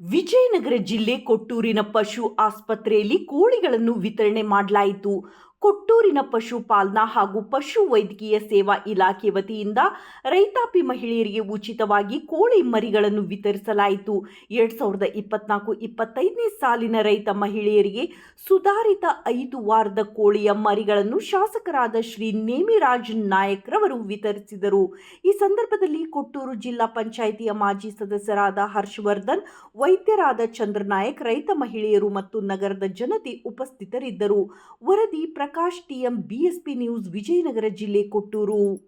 ವಿಜಯನಗರ ಜಿಲ್ಲೆ ಕೊಟ್ಟೂರಿನ ಪಶು ಆಸ್ಪತ್ರೆಯಲ್ಲಿ ಕೋಳಿಗಳನ್ನು ವಿತರಣೆ ಮಾಡಲಾಯಿತು. ಕೊಟ್ಟೂರಿನ ಪಶುಪಾಲನಾ ಹಾಗೂ ಪಶು ವೈದ್ಯಕೀಯ ಸೇವಾ ಇಲಾಖೆ ವತಿಯಿಂದ ರೈತಾಪಿ ಮಹಿಳೆಯರಿಗೆ ಉಚಿತವಾಗಿ ಕೋಳಿ ಮರಿಗಳನ್ನು ವಿತರಿಸಲಾಯಿತು. ಎರಡ್ ಸಾವಿರದ ಇಪ್ಪತ್ನಾಲ್ಕು ಇಪ್ಪತ್ತೈದನೇ ಸಾಲಿನ ರೈತ ಮಹಿಳೆಯರಿಗೆ ಸುಧಾರಿತ ಐದು ವಾರದ ಕೋಳಿಯ ಮರಿಗಳನ್ನು ಶಾಸಕರಾದ ಶ್ರೀ ನೇಮಿರಾಜ್ ನಾಯಕ್ ರವರು ವಿತರಿಸಿದರು. ಈ ಸಂದರ್ಭದಲ್ಲಿ ಕೊಟ್ಟೂರು ಜಿಲ್ಲಾ ಪಂಚಾಯಿತಿಯ ಮಾಜಿ ಸದಸ್ಯರಾದ ಹರ್ಷವರ್ಧನ್, ವೈದ್ಯರಾದ ಚಂದ್ರನಾಯಕ್, ರೈತ ಮಹಿಳೆಯರು ಮತ್ತು ನಗರದ ಜನತೆ ಉಪಸ್ಥಿತರಿದ್ದರು. ವರದಿ Prakash TM BSP news Vijayanagara ಜಿಲ್ಲೆ ಕೊಟ್ಟೂರು.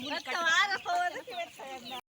ಕಡೆ ಬರ. Nggak,